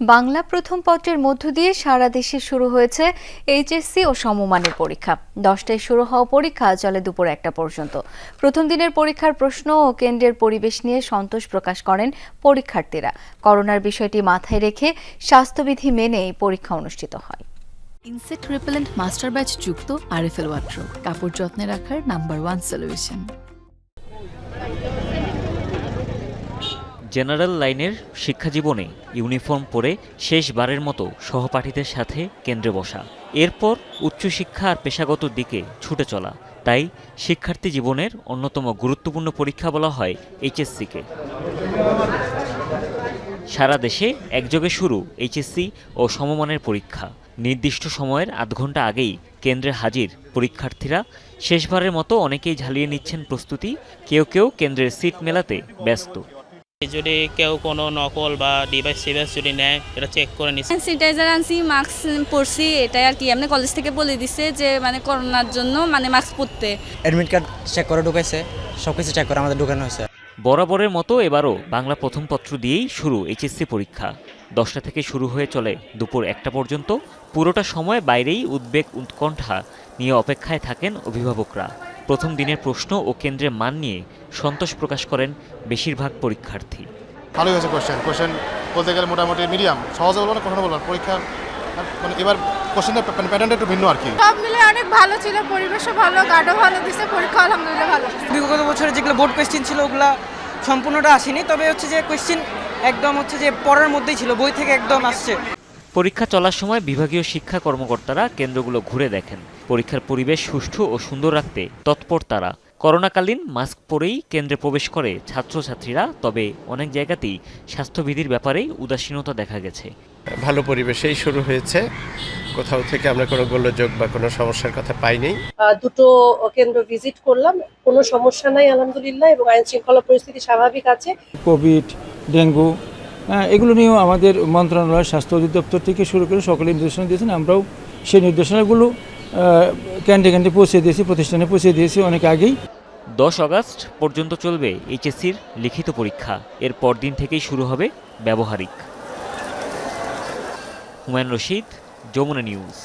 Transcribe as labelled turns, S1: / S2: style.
S1: বাংলা প্রথম পত্রের মধ্য দিয়ে সারা দেশে শুরু হয়েছে এইচএসসি ও সমমানের পরীক্ষা। দশটায় শুরু হওয়া পরীক্ষা চলে দুপুর একটা পর্যন্ত। প্রথম দিনের পরীক্ষার প্রশ্ন ও কেন্দ্রের পরিবেশ নিয়ে সন্তোষ প্রকাশ করেন পরীক্ষার্থীরা। করোনার বিষয়টি মাথায় রেখে স্বাস্থ্যবিধি মেনেই পরীক্ষা অনুষ্ঠিত হয়।
S2: ইনসেক্ট রিপেলেন্ট মাস্টার ব্যাচ যুক্ত আরএফএল ওয়াট্রো কাপড় যত্নে রাখার নাম্বার ওয়ান সলিউশন।
S3: জেনারেল লাইনের শিক্ষাজীবনে ইউনিফর্ম পরে শেষবারের মতো সহপাঠীদের সাথে কেন্দ্রে বসা। এরপর উচ্চশিক্ষা আর পেশাগত দিকে ছুটে চলা। তাই শিক্ষার্থী জীবনের অন্যতম গুরুত্বপূর্ণ পরীক্ষা বলা হয় এইচএসসিকে। সারা দেশে একযোগে শুরু এইচএসসি ও সমমানের পরীক্ষা। নির্দিষ্ট সময়ের আধ ঘণ্টা আগেই কেন্দ্রে হাজির পরীক্ষার্থীরা শেষবারের মতো অনেকেই ঝালিয়ে নিচ্ছেন প্রস্তুতি। কেউ কেউ কেন্দ্রের সিট মেলাতে ব্যস্ত।
S4: যদি কেউ কোনো নকল বা ডিভাইস সিভাইস যদি নেয় এটা চেক করে নিচ্ছে
S5: স্যানিটাইজার আনছি মাস্ক পরছি এটাই আর কি। এমনি কলেজ থেকে বলে দিছে যে মানে করোনার জন্য মানে মাস্ক পরতে।
S6: অ্যাডমিট কার্ড চেক করে ঢুকাইছে সব কিছু চেক করে আমাদের ঢুকানো হয়েছে।
S3: বরাবরের মতো এবারও বাংলা প্রথম পত্র দিয়েই শুরু এইচএসসি পরীক্ষা। দশটা থেকে শুরু হয়ে চলে দুপুর একটা পর্যন্ত। পুরোটা সময় বাইরেই উদ্বেগ উৎকণ্ঠা নিয়ে অপেক্ষায় থাকেন অভিভাবকরা। প্রথম দিনের প্রশ্ন ও কেন্দ্রের মান নিয়ে সন্তোষ প্রকাশ করেন বেশিরভাগ পরীক্ষার্থী।
S7: ভালোই হয়েছে কোশ্চেন কোশ্চেন বলতে গেলে মোটামুটি মিডিয়াম সহজে বলব না কখনো বলব না। পরীক্ষা মানে এবার কোশ্চেনের প্যাটার্নটা একটু ভিন্ন আর কি।
S8: সব মিলে অনেক ভালো ছিল পরিবেশও ভালো গার্ডও ভালো দিছে পরীক্ষা আলহামদুলিল্লাহ ভালো।
S9: বিগত বছরে যেগুলো বোর্ড কোয়েশ্চেন ছিল ওগুলা সম্পূর্ণটা আসেনি। তবে হচ্ছে যে কোয়েশ্চেন একদম হচ্ছে যে পড়ার মধ্যেই ছিল বই থেকে একদম আসছে।
S3: পরীক্ষা চলার সময় বিভাগীয় শিক্ষা কর্মকর্তারা কেন্দ্রগুলো ঘুরে দেখেন। পরীক্ষার পরিবেশ সুষ্ঠু ও সুন্দর রাখতে তৎপর তারা। করোনাকালীন মাস্ক পরেই কেন্দ্রে প্রবেশ করে ছাত্রছাত্রীরা তবে অনেক জায়গাতেই স্বাস্থ্যবিধির ব্যাপারে উদাসীনতা দেখা গেছে।
S10: ভালো পরিবেশেই শুরু হয়েছে। কোথাও থেকে আমরা কোনো গোলযোগ বা কোনো সমস্যার কথা পাইনি।
S11: দুটো কেন্দ্র ভিজিট করলাম। কোনো সমস্যা নাই আলহামদুলিল্লাহ এবং আইন শৃঙ্খলা পরিস্থিতি স্বাভাবিক আছে।
S12: কোভিড ডেঙ্গু এগুলো নিয়েও আমাদের মন্ত্রণালয়, স্বাস্থ্য অধিদপ্তর থেকে শুরু করে সকলে নির্দেশনা দিয়েছেন। আমরাও সেই নির্দেশনাগুলো ক্যান্ডে ক্যান্ডে পৌঁছে দিয়েছি, প্রতিষ্ঠানে পৌঁছে দিয়েছি অনেক আগেই।
S3: দশ আগস্ট পর্যন্ত চলবে এইচএসসির লিখিত পরীক্ষা। এর পরদিন থেকেই শুরু হবে ব্যবহারিক। হুমায়ুন রশিদ, যমুনা নিউজ।